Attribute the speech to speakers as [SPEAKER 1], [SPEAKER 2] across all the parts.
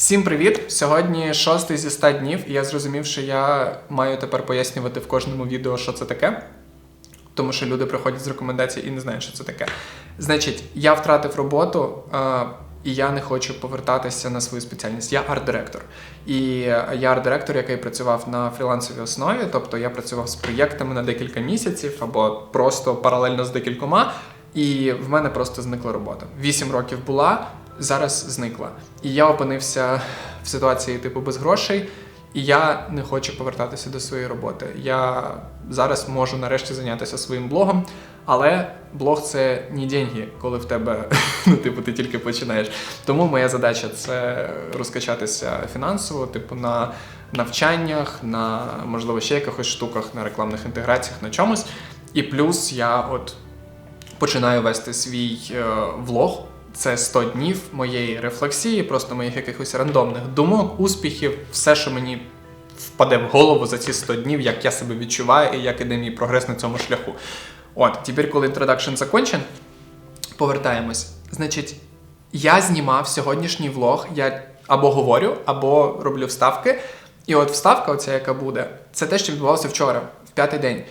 [SPEAKER 1] Всім привіт! Сьогодні шостий зі 100 днів, і я зрозумів, що я маю тепер пояснювати в кожному відео, що це таке. Тому що люди приходять з рекомендацій і не знають, що це таке. Значить, я втратив роботу, е, і я не хочу повертатися на свою спеціальність. Я арт-директор. І я арт-директор, який працював на фрілансовій основі, тобто я працював з проєктами на декілька місяців або просто паралельно з декількома. І в мене просто зникла робота. Вісім років була, зараз зникла. І я опинився в ситуації типу без грошей, і я не хочу повертатися до своєї роботи. Я зараз можу нарешті зайнятися своїм блогом, але блог це не деньги, коли в тебе ну, типу, ти тільки починаєш. Тому моя задача це розкачатися фінансово, типу на навчаннях, на можливо ще якихось штуках, на рекламних інтеграціях, на чомусь. І плюс я от починаю вести свій е, влог. Це 100 днів моєї рефлексії, просто моїх якихось рандомних думок, успіхів, все, що мені впаде в голову за ці 100 днів, як я себе відчуваю і як іде мій прогрес на цьому шляху. От, тепер, коли інтродакшн закончен, повертаємось. Значить, я знімав сьогоднішній влог, я або говорю, або роблю вставки. І от вставка, оця, яка буде, це те, що відбувалося вчора, в п'ятий день.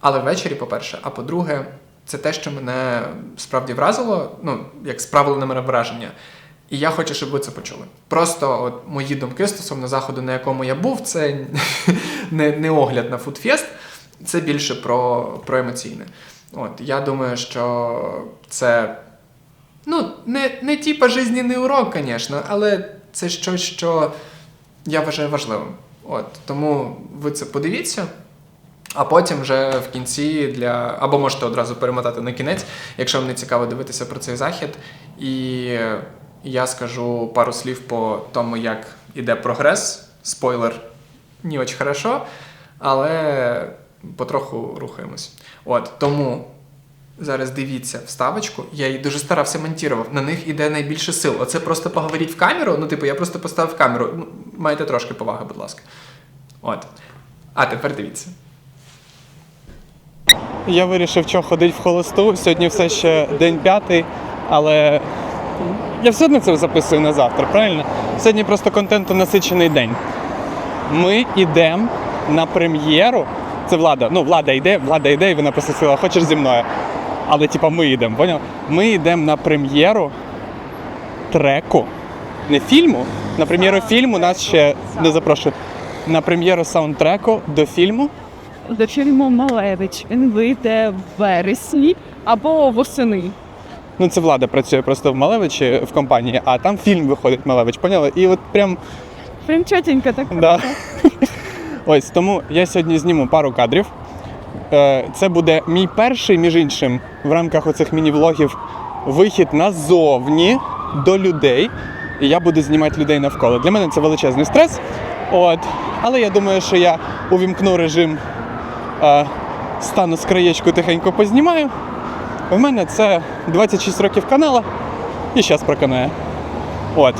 [SPEAKER 1] Але ввечері, по-перше, а по-друге, це те, що мене справді вразило, ну, як справило на мене враження. І я хочу, щоб ви це почули. Просто от мої думки стосовно заходу, на якому я був, це не, не огляд на фудфест, це більше про, про емоційне. От, я думаю, що це ну, не, не типа жизненний урок, звісно, але це щось, що я вважаю важливим. От, тому ви це подивіться. А потім вже в кінці для. Або можете одразу перемотати на кінець, якщо вам не цікаво дивитися про цей захід. І я скажу пару слів по тому, як іде прогрес. Спойлер, не дуже хорошо, але потроху рухаємось. От тому зараз дивіться вставочку. Я її дуже старався монтував. На них іде найбільше сил. Оце просто поговоріть в камеру. Ну, типу, я просто поставив камеру. Ну, Майте трошки поваги, будь ласка. От. А тепер дивіться.
[SPEAKER 2] Я вирішив, що ходити в холосту. Сьогодні все ще день п'ятий, але я все одно це записую на завтра, правильно? Сьогодні просто контенту насичений день. Ми йдемо на прем'єру. Це влада. Ну, влада йде, влада йде, і вона просто сказала, хочеш зі мною. Але типа ми йдемо, поняв? Ми йдемо на прем'єру треку. Не фільму. На прем'єру фільму нас ще не запрошують. На прем'єру саундтреку до фільму.
[SPEAKER 3] До фільму Малевич. Він вийде в вересні або восени.
[SPEAKER 2] Ну, це влада працює просто в Малевичі в компанії, а там фільм виходить Малевич, поняли? І от прям
[SPEAKER 3] Прям чотенько так.
[SPEAKER 2] да. Ось тому я сьогодні зніму пару кадрів. Е, Це буде мій перший, між іншим, в рамках оцих міні-влогів вихід назовні до людей. І я буду знімати людей навколо. Для мене це величезний стрес. От. Але я думаю, що я увімкну режим стану з краєчку тихенько познімаю. У мене це 26 років канала і зараз проканає. От.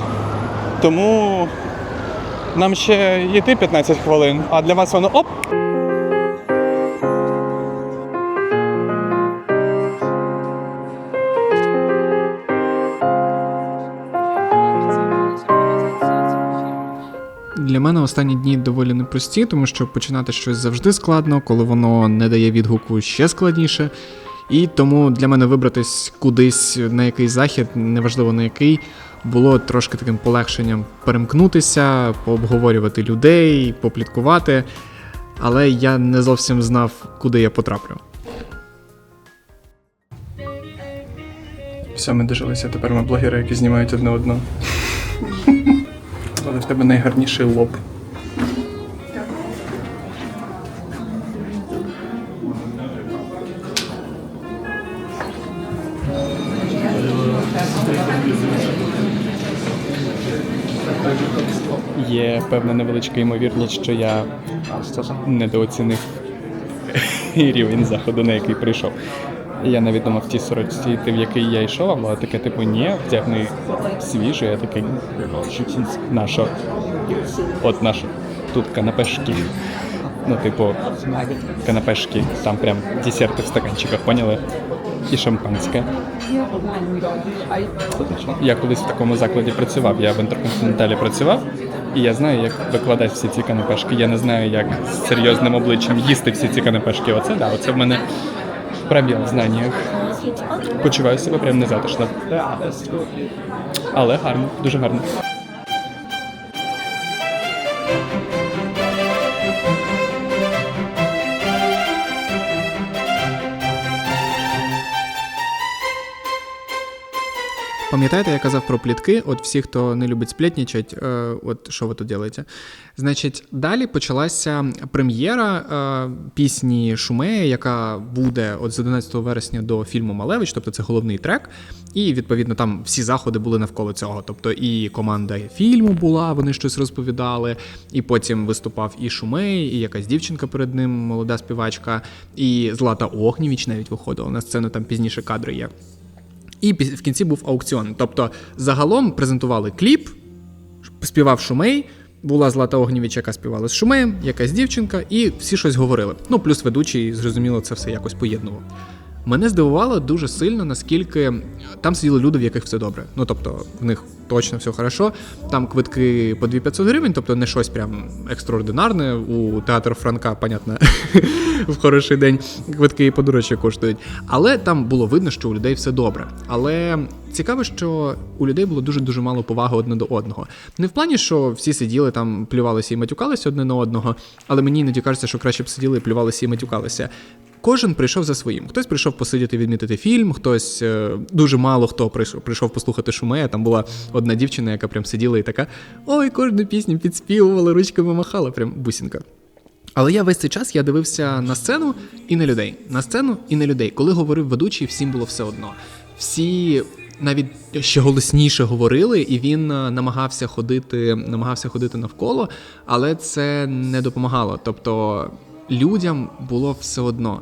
[SPEAKER 2] Тому нам ще йти 15 хвилин, а для вас воно оп.
[SPEAKER 1] Мене останні дні доволі непрості, тому що починати щось завжди складно, коли воно не дає відгуку ще складніше. І тому для мене вибратись кудись на якийсь захід, неважливо на який, було трошки таким полегшенням перемкнутися, пообговорювати людей, попліткувати. Але я не зовсім знав, куди я потраплю. Все, ми дожилися. Тепер ми блогери, які знімають одне одного. Але в тебе найгарніший лоб.
[SPEAKER 2] Певна невеличка ймовірність, що я недооцінив рівень заходу, на який прийшов. Я навіть думав в тій сорочці в який я йшов, а була таке, типу, ні, вдягни свіжий, я такий нащо? От наш тут канапешки. Ну, типу, канапешки, там прям десерти в стаканчиках, поняли? І шампанське. Я колись в такому закладі працював. Я в інтерконтиненталі працював, і я знаю, як викладати всі ці канапешки. Я не знаю, як з серйозним обличчям їсти всі ці канапешки. Оце да, оце в мене пробіл в знаннях. Почуваю себе прям незатишно. Але гарно, дуже гарно.
[SPEAKER 1] Пам'ятаєте, я казав про плітки? От всі, хто не любить сплетнічать, е, от що ви тут робите? Значить, далі почалася прем'єра е, пісні Шумея, яка буде от з 11 вересня до фільму Малевич, тобто це головний трек. І відповідно там всі заходи були навколо цього. Тобто і команда фільму була, вони щось розповідали, і потім виступав і Шумей, і якась дівчинка перед ним, молода співачка, і Злата Огнєвіч навіть виходила на сцену, там пізніше кадри є. І в кінці був аукціон. Тобто, загалом презентували кліп, співав Шумей, була Злата Огнєвіч, яка співала з Шумеєм, якась дівчинка, і всі щось говорили. Ну, плюс ведучий, зрозуміло, це все якось поєднував. Мене здивувало дуже сильно, наскільки там сиділи люди, в яких все добре. Ну тобто, в них точно все хорошо. Там квитки по 2500 гривень, тобто не щось прям екстраординарне. У театр Франка, понятно, в хороший день квитки подорожче коштують. Але там було видно, що у людей все добре. Але цікаво, що у людей було дуже дуже мало поваги одне до одного. Не в плані, що всі сиділи там, плювалися і матюкалися одне на одного, але мені іноді кажеться, що краще б сиділи, плювалися і матюкалися. Кожен прийшов за своїм. Хтось прийшов посидіти, відмітити фільм, хтось е, дуже мало хто прийшов, прийшов послухати шумея. Там була одна дівчина, яка прям сиділа і така: ой, кожну пісню підспівувала, ручками махала, прям бусінка. Але я весь цей час я дивився на сцену і на людей. На сцену і на людей. Коли говорив ведучий, всім було все одно. Всі навіть ще голосніше говорили, і він е, намагався ходити, намагався ходити навколо, але це не допомагало. Тобто людям було все одно.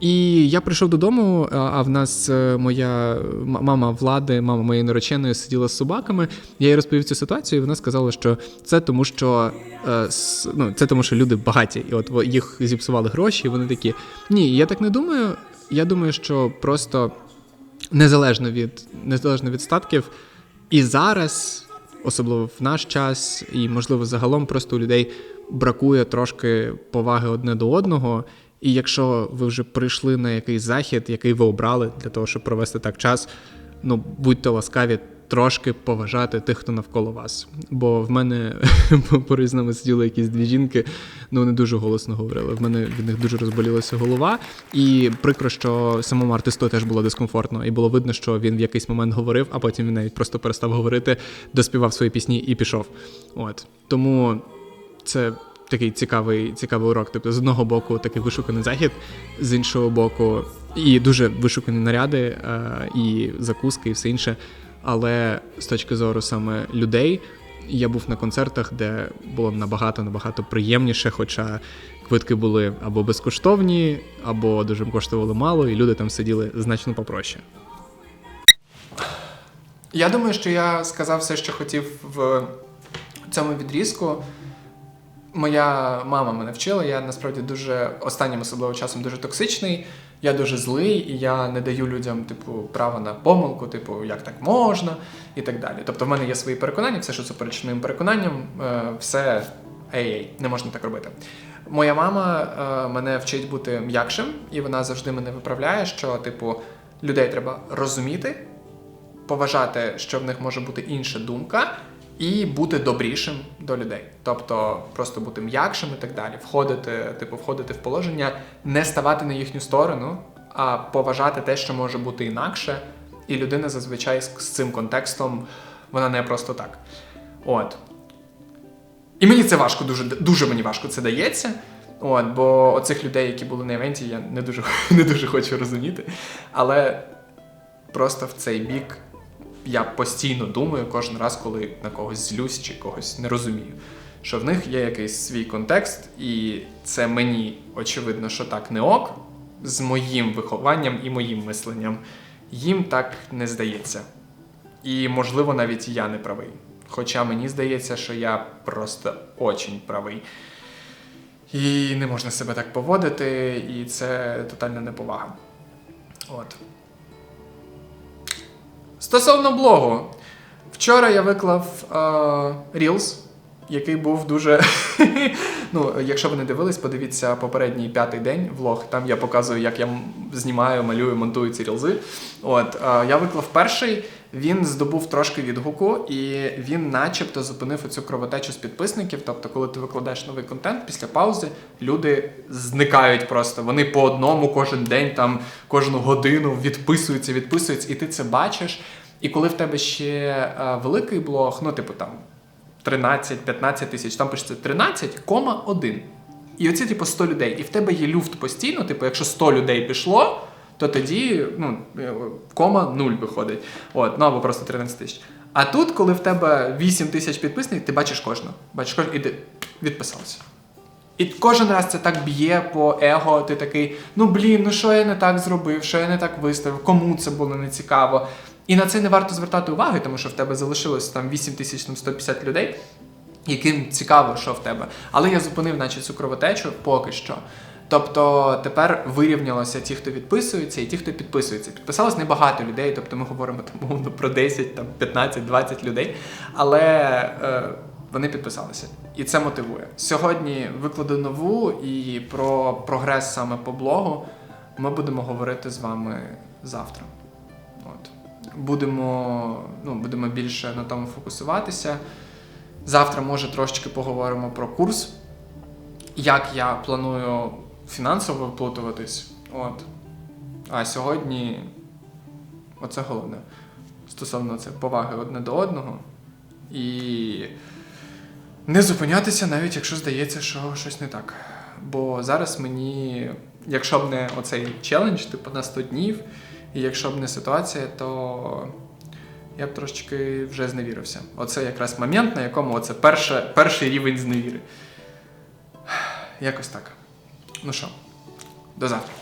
[SPEAKER 1] І я прийшов додому, а- в нас е, моя мама влади, мама моєї нареченої сиділа з собаками. Я їй розповів цю ситуацію, і вона сказала, що це тому, що е, ну, це тому, що люди багаті, і от їх зіпсували гроші, і вони такі. Ні, я так не думаю. Я думаю, що просто незалежно від незалежно від статків, і зараз, особливо в наш час, і можливо загалом просто у людей бракує трошки поваги одне до одного. І якщо ви вже прийшли на якийсь захід, який ви обрали для того, щоб провести так час, ну будьте ласкаві трошки поважати тих, хто навколо вас. Бо в мене поруч з нами сиділи якісь дві жінки, ну вони дуже голосно говорили. В мене від них дуже розболілася голова. І прикро, що самому артисту теж було дискомфортно, і було видно, що він в якийсь момент говорив, а потім він навіть просто перестав говорити, доспівав свої пісні і пішов. От тому це такий цікавий, цікавий урок. Тобто, з одного боку, такий вишуканий захід, з іншого боку, і дуже вишукані наряди, е, і закуски, і все інше. Але з точки зору саме людей, я був на концертах, де було набагато набагато приємніше, хоча квитки були або безкоштовні, або дуже коштували мало, і люди там сиділи значно попроще. Я думаю, що я сказав все, що хотів в цьому відрізку. Моя мама мене вчила, я насправді дуже останнім особливо часом дуже токсичний, я дуже злий, і я не даю людям, типу, права на помилку, типу, як так можна, і так далі. Тобто в мене є свої переконання, все, що суперечить моїм переконанням, е, все ей-ей, не можна так робити. Моя мама е, мене вчить бути м'якшим, і вона завжди мене виправляє, що, типу, людей треба розуміти, поважати, що в них може бути інша думка, і бути добрішим до людей. Тобто просто бути м'якшим і так далі, входити, типу, входити в положення, не ставати на їхню сторону, а поважати те, що може бути інакше. І людина зазвичай з, цим контекстом вона не просто так. От. І мені це важко, дуже, дуже мені важко це дається. От, бо оцих людей, які були на івенті, я не дуже, не дуже хочу розуміти. Але просто в цей бік я постійно думаю кожен раз, коли на когось злюсь чи когось не розумію. Що в них є якийсь свій контекст, і це мені очевидно, що так не ок з моїм вихованням і моїм мисленням. Їм так не здається. І, можливо, навіть я не правий. Хоча мені здається, що я просто очень правий. І не можна себе так поводити, і це тотальна неповага. От. Стосовно блогу, вчора я виклав е, Reels, який був дуже. ну, якщо ви не дивились, подивіться попередній п'ятий день влог. Там я показую, як я знімаю, малюю, монтую ці рілзи. От е, я виклав перший. Він здобув трошки відгуку, і він, начебто, зупинив оцю кровотечу з підписників. Тобто, коли ти викладаєш новий контент після паузи, люди зникають просто. Вони по одному кожен день, там кожну годину відписуються, відписуються, і ти це бачиш. І коли в тебе ще е, великий блог, ну, типу там 13-15 тисяч, там пишеться 13,1. І оці, типу, 100 людей. І в тебе є люфт постійно, типу, якщо 100 людей пішло, то тоді ну, е, кома 0 виходить. От, ну або просто 13 тисяч. А тут, коли в тебе 8 тисяч підписників, ти бачиш кожного. Бачиш кожного, і ти відписався. І кожен раз це так б'є по его, ти такий, ну блін, ну що я не так зробив, що я не так виставив, кому це було не цікаво. І на це не варто звертати уваги, тому що в тебе залишилось там 8150 людей, яким цікаво, що в тебе. Але я зупинив, наче цю кровотечу поки що. Тобто тепер вирівнялося ті, хто відписується, і ті, хто підписується. Підписалось небагато людей, тобто ми говоримо там умовно про 10, там 15, 20 людей. Але е, вони підписалися. І це мотивує. Sьогодні викладу нову і про прогрес саме по блогу ми будемо говорити з вами завтра. От. Будемо, ну, будемо більше на тому фокусуватися. Завтра, може, трошечки поговоримо про курс, як я планую фінансово вплутуватись. От. А сьогодні оце головне. Стосовно це поваги одне до одного. І не зупинятися, навіть якщо здається, що щось не так. Бо зараз мені, якщо б не оцей челендж, типу на 100 днів, і якщо б не ситуація, то я б трошечки вже зневірився. Оце якраз момент, на якому оце перше, перший рівень зневіри. Якось так. Ну що, до завтра.